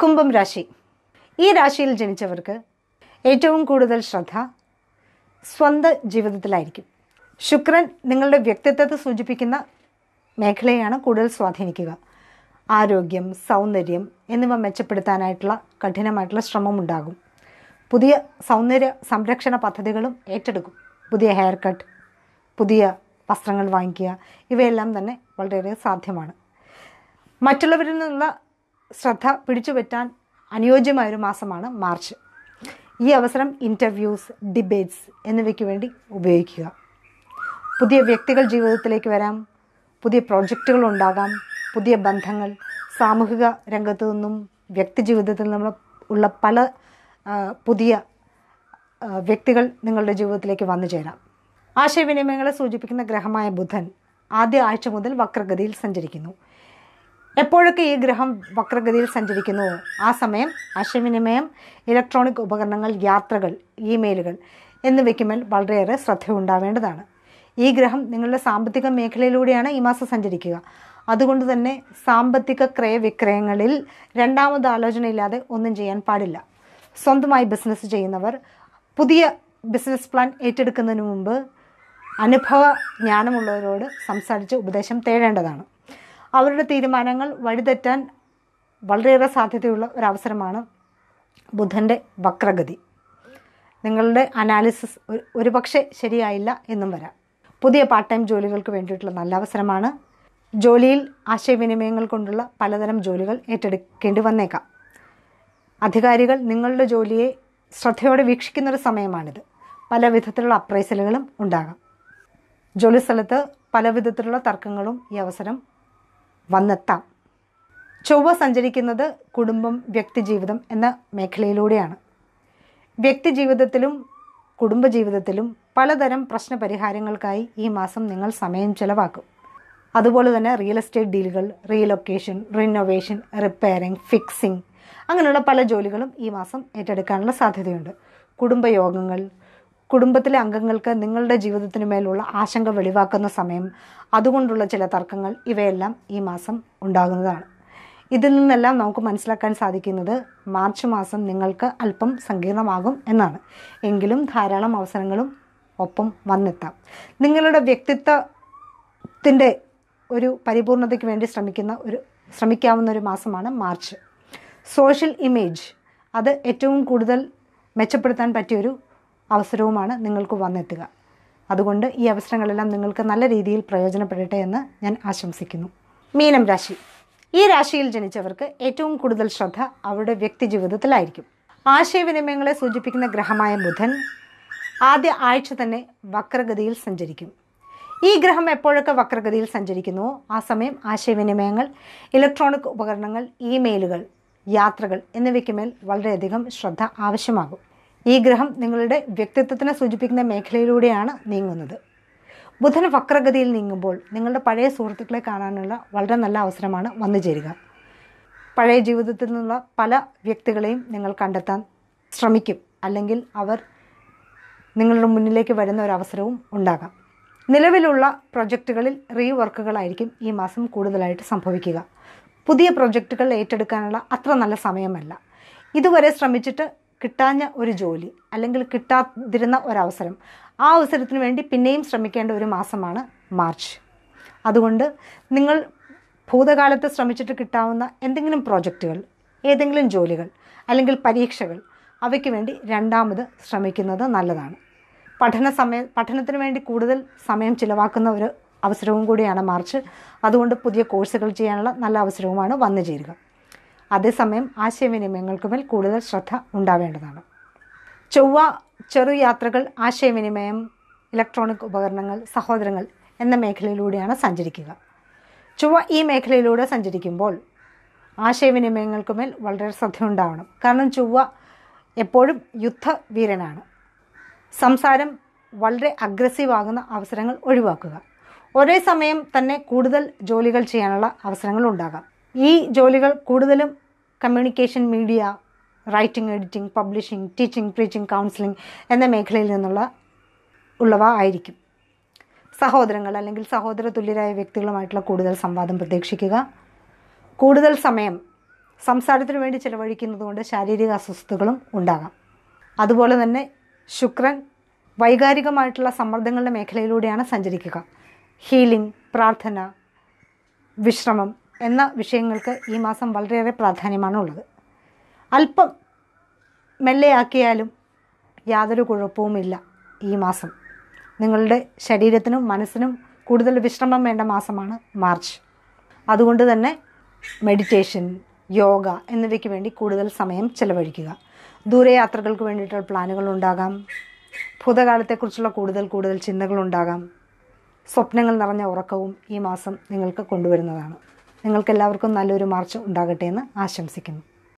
കുംഭം രാശി. ഈ രാശിയിൽ ജനിച്ചവർക്ക് ഏറ്റവും കൂടുതൽ ശ്രദ്ധ സ്വന്തം ജീവിതത്തിലായിരിക്കും. ശുക്രൻ നിങ്ങളുടെ വ്യക്തിത്വത്തെ സൂചിപ്പിക്കുന്ന മേഖലയാണ് കൂടുതൽ സ്വാധീനിക്കുക. ആരോഗ്യം സൗന്ദര്യം എന്നിവ മെച്ചപ്പെടുത്താനായിട്ടുള്ള കഠിനമായിട്ടുള്ള ശ്രമമുണ്ടാകും പുതിയ സൗന്ദര്യ സംരക്ഷണ പദ്ധതികളും ഏറ്റെടുക്കും. പുതിയ ഹെയർ കട്ട് പുതിയ വസ്ത്രങ്ങൾ വാങ്ങിക്കുക ഇവയെല്ലാം തന്നെ വളരെയേറെ സാധ്യമാണ്. മറ്റുള്ളവരിൽ നിന്നുള്ള ശ്രദ്ധ പിടിച്ചുപറ്റാൻ അനുയോജ്യമായൊരു മാസമാണ് മാർച്ച്. ഈ അവസരം ഇന്റർവ്യൂസ് ഡിബേറ്റ്സ് എന്നിവയ്ക്ക് വേണ്ടി ഉപയോഗിക്കുക. പുതിയ വ്യക്തികൾ ജീവിതത്തിലേക്ക് വരാം. പുതിയ പ്രോജക്റ്റുകൾ ഉണ്ടാകാം. പുതിയ ബന്ധങ്ങൾ സാമൂഹിക രംഗത്തു നിന്നും വ്യക്തി ജീവിതത്തിൽ നിന്നും ഉള്ള പല പുതിയ വ്യക്തികൾ നിങ്ങളുടെ ജീവിതത്തിലേക്ക് വന്നു ചേരാം. ആശയവിനിമയങ്ങളെ സൂചിപ്പിക്കുന്ന ഗ്രഹമായ ബുധൻ ആദ്യ ആഴ്ച മുതൽ വക്രഗതിയിൽ സഞ്ചരിക്കുന്നു. എപ്പോഴൊക്കെ ഈ ഗ്രഹം വക്രഗതിയിൽ സഞ്ചരിക്കുന്നു? ആ സമയം ആശയവിനിമയം ഇലക്ട്രോണിക് ഉപകരണങ്ങൾ യാത്രകൾ ഇമെയിലുകൾ എന്നിവയ്ക്കുമേൽ വളരെയേറെ ശ്രദ്ധ ഉണ്ടാവേണ്ടതാണ് ഈ ഗ്രഹം നിങ്ങളുടെ സാമ്പത്തിക മേഖലയിലൂടെയാണ് ഈ മാസം സഞ്ചരിക്കുക. അതുകൊണ്ട് തന്നെ സാമ്പത്തിക ക്രയവിക്രയങ്ങളിൽ രണ്ടാമത് ആലോചനയില്ലാതെ ഒന്നും ചെയ്യാൻ പാടില്ല. സ്വന്തമായി ബിസിനസ് ചെയ്യുന്നവർ പുതിയ ബിസിനസ് പ്ലാൻ ഏറ്റെടുക്കുന്നതിന് മുമ്പ് അനുഭവ ജ്ഞാനമുള്ളവരോട് സംസാരിച്ച് ഉപദേശം തേടേണ്ടതാണ്. അവരുടെ തീരുമാനങ്ങൾ വഴിതെറ്റാൻ വളരെയേറെ സാധ്യതയുള്ള ഒരവസരമാണ് ബുധന്റെ വക്രഗതി. നിങ്ങളുടെ അനാലിസിസ് ഒരു- പക്ഷേ ശരിയായില്ല എന്നും വരാം. പുതിയ പാർട്ട് ടൈം ജോലികൾക്ക് വേണ്ടിയിട്ടുള്ള നല്ല അവസരമാണ്. ജോലിയിൽ ആശയവിനിമയങ്ങൾ കൊണ്ടുള്ള പലതരം ജോലികൾ ഏറ്റെടുക്കേണ്ടി വന്നേക്കാം. അധികാരികൾ നിങ്ങളുടെ ജോലിയെ ശ്രദ്ധയോടെ വീക്ഷിക്കുന്നൊരു സമയമാണിത്. പല വിധത്തിലുള്ള അപ്രൈസലുകളും ഉണ്ടാകാം. ജോലിസ്ഥലത്ത് പല വിധത്തിലുള്ള തർക്കങ്ങളും ഈ അവസരം വന്നെത്താം. ചൊവ്വ സഞ്ചരിക്കുന്നത് കുടുംബം വ്യക്തിജീവിതം എന്ന മേഖലയിലൂടെയാണ്. വ്യക്തിജീവിതത്തിലും കുടുംബജീവിതത്തിലും പലതരം പ്രശ്ന പരിഹാരങ്ങൾക്കായി ഈ മാസം നിങ്ങൾ സമയം ചെലവാക്കും. അതുപോലെ തന്നെ റിയൽ എസ്റ്റേറ്റ് ഡീലുകൾ റീലൊക്കേഷൻ റിനോവേഷൻ റിപ്പയറിംഗ് ഫിക്സിംഗ് അങ്ങനെയുള്ള പല ജോലികളും ഈ മാസം ഏറ്റെടുക്കാനുള്ള സാധ്യതയുണ്ട്. കുടുംബയോഗങ്ങൾ കുടുംബത്തിലെ അംഗങ്ങൾക്ക് നിങ്ങളുടെ ജീവിതത്തിന് മേലുള്ള ആശങ്ക വെളിവാക്കുന്ന സമയം. അതുകൊണ്ടുള്ള ചില തർക്കങ്ങൾ ഇവയെല്ലാം ഈ മാസം ഉണ്ടാകുന്നതാണ്. ഇതിൽ നിന്നെല്ലാം നമുക്ക് മനസ്സിലാക്കാൻ സാധിക്കുന്നത് മാർച്ച് മാസം നിങ്ങൾക്ക് അല്പം സങ്കീർണമാകും എന്നാണ്. എങ്കിലും ധാരാളം അവസരങ്ങളും ഒപ്പം വന്നെത്താം. നിങ്ങളുടെ വ്യക്തിത്വത്തിന്റെ ഒരു പരിപൂർണതയ്ക്ക് വേണ്ടി ശ്രമിക്കുന്ന ഒരു ശ്രമിക്കാവുന്ന ഒരു മാസമാണ് മാർച്ച്. Social image. അത് ഏറ്റവും കൂടുതൽ മെച്ചപ്പെടുത്താൻ പറ്റിയൊരു അവസരവുമാണ് നിങ്ങൾക്ക് വന്നെത്തുക. അതുകൊണ്ട് ഈ അവസരങ്ങളെല്ലാം നിങ്ങൾക്ക് നല്ല രീതിയിൽ പ്രയോജനപ്പെടട്ടെ എന്ന് ഞാൻ ആശംസിക്കുന്നു. മീനം രാശി. ഈ രാശിയിൽ ജനിച്ചവർക്ക് ഏറ്റവും കൂടുതൽ ശ്രദ്ധ അവരുടെ വ്യക്തി ജീവിതത്തിലായിരിക്കും. ആശയവിനിമയങ്ങളെ സൂചിപ്പിക്കുന്ന ഗ്രഹമായ ബുധൻ ആദ്യ ആഴ്ച തന്നെ വക്രഗതിയിൽ സഞ്ചരിക്കും. ഈ ഗ്രഹം എപ്പോഴൊക്കെ വക്രഗതിയിൽ സഞ്ചരിക്കുന്നുവോ ആ സമയം ആശയവിനിമയങ്ങൾ ഇലക്ട്രോണിക് ഉപകരണങ്ങൾ ഇമെയിലുകൾ യാത്രകൾ എന്നിവയ്ക്ക് മേൽ വളരെയധികം ശ്രദ്ധ ആവശ്യമാകും. ഈ ഗ്രഹം നിങ്ങളുടെ വ്യക്തിത്വത്തിനെ സൂചിപ്പിക്കുന്ന മേഖലയിലൂടെയാണ് നീങ്ങുന്നത്. ബുധൻ വക്രഗതിയിൽ നീങ്ങുമ്പോൾ നിങ്ങളുടെ പഴയ സുഹൃത്തുക്കളെ കാണാനുള്ള വളരെ നല്ല അവസരമാണ് വന്നു ചേരുക. പഴയ ജീവിതത്തിൽ നിന്നുള്ള പല വ്യക്തികളെയും നിങ്ങൾ കണ്ടെത്താൻ ശ്രമിക്കും. അല്ലെങ്കിൽ അവർ നിങ്ങളുടെ മുന്നിലേക്ക് വരുന്ന ഒരു അവസരവും ഉണ്ടാകാം. നിലവിലുള്ള പ്രൊജക്റ്റുകളിൽ റീവർക്കുകളായിരിക്കും ഈ മാസം കൂടുതലായിട്ട് സംഭവിക്കുക. പുതിയ പ്രൊജക്റ്റുകൾ ഏറ്റെടുക്കാനുള്ള അത്ര നല്ല സമയമല്ല. ഇതുവരെ ശ്രമിച്ചിട്ട് കിട്ടാഞ്ഞ ഒരു ജോലി അല്ലെങ്കിൽ കിട്ടാതിരുന്ന ഒരവസരം. ആ അവസരത്തിന് വേണ്ടി പിന്നെയും ശ്രമിക്കേണ്ട ഒരു മാസമാണ് മാർച്ച്. അതുകൊണ്ട് നിങ്ങൾ ഭൂതകാലത്ത് ശ്രമിച്ചിട്ട് കിട്ടാവുന്ന എന്തെങ്കിലും പ്രോജക്റ്റുകൾ ഏതെങ്കിലും ജോലികൾ അല്ലെങ്കിൽ പരീക്ഷകൾ അവയ്ക്ക് വേണ്ടി രണ്ടാമത് ശ്രമിക്കുന്നത് നല്ലതാണ്. പഠന സമയ പഠനത്തിന് വേണ്ടി കൂടുതൽ സമയം ചിലവാക്കുന്ന ഒരു അവസരവും കൂടിയാണ് മാർച്ച്. അതുകൊണ്ട് പുതിയ കോഴ്സുകൾ ചെയ്യാനുള്ള നല്ല അവസരവുമാണ് വന്നു ചേരുക. അതേസമയം ആശയവിനിമയങ്ങൾക്ക് മേൽ കൂടുതൽ ശ്രദ്ധ ഉണ്ടാവേണ്ടതാണ്. ചൊവ്വ ചെറു യാത്രകൾ ആശയവിനിമയം ഇലക്ട്രോണിക് ഉപകരണങ്ങൾ സഹോദരങ്ങൾ എന്ന മേഖലയിലൂടെയാണ് സഞ്ചരിക്കുക. ചൊവ്വ ഈ മേഖലയിലൂടെ സഞ്ചരിക്കുമ്പോൾ ആശയവിനിമയങ്ങൾക്ക് മേൽ വളരെ ശ്രദ്ധയുണ്ടാവണം കാരണം ചൊവ്വ എപ്പോഴും യുദ്ധവീരനാണ്. സംസാരം വളരെ അഗ്രസീവ് ആകുന്ന അവസരങ്ങൾ ഒഴിവാക്കുക. ഒരേ സമയം തന്നെ കൂടുതൽ ജോലികൾ ചെയ്യാനുള്ള അവസരങ്ങൾ ഉണ്ടാകാം. ഈ ജോലികൾ കൂടുതലും communication media writing editing publishing teaching preaching counselling എന്ന മേഖലയിൽ നിന്നുള്ള ഉള്ളവ ആയിരിക്കും. സഹോദരങ്ങൾ അല്ലെങ്കിൽ സഹോദര തുല്യരായ വ്യക്തികളുമായിട്ടുള്ള കൂടുതൽ സംവാദം പ്രതീക്ഷിക്കുക. കൂടുതൽ സമയം സംസാരത്തിനു വേണ്ടി ചിലവഴിക്കുന്നതുകൊണ്ട് ശാരീരിക അസ്വസ്ഥതകളും ഉണ്ടാകാം. അതുപോലെ തന്നെ ശുക്രൻ വൈകാരികമായിട്ടുള്ള സമ്മർദ്ദങ്ങളുടെ മേഖലയിലൂടെയാണ് സഞ്ചരിക്കുക. ഹീലിംഗ് പ്രാർത്ഥന വിശ്രമം എന്ന വിഷയങ്ങൾക്ക് ഈ മാസം വളരെയേറെ പ്രാധാന്യമാണ് ഉള്ളത് അല്പം മെല്ലെയാക്കിയാലും യാതൊരു കുഴപ്പവുമില്ല ഈ മാസം. നിങ്ങളുടെ ശരീരത്തിനും മനസ്സിനും കൂടുതൽ വിശ്രമം വേണ്ട മാസമാണ് മാർച്ച്. അതുകൊണ്ട് തന്നെ മെഡിറ്റേഷൻ യോഗ എന്നിവയ്ക്ക് വേണ്ടി കൂടുതൽ സമയം ചെലവഴിക്കുക. ദൂരയാത്രകൾക്ക് വേണ്ടിയിട്ടുള്ള പ്ലാനുകൾ ഉണ്ടാകാം. ഭൂതകാലത്തെക്കുറിച്ചുള്ള കൂടുതൽ കൂടുതൽ ചിന്തകളുണ്ടാകാം സ്വപ്നങ്ങൾ നിറഞ്ഞ ഉറക്കവും ഈ മാസം നിങ്ങൾക്ക് കൊണ്ടുവരുന്നതാണ്. നിങ്ങൾക്കെല്ലാവർക്കും നല്ലൊരു മാർച്ച് ഉണ്ടാകട്ടെ എന്ന് ആശംസിക്കുന്നു.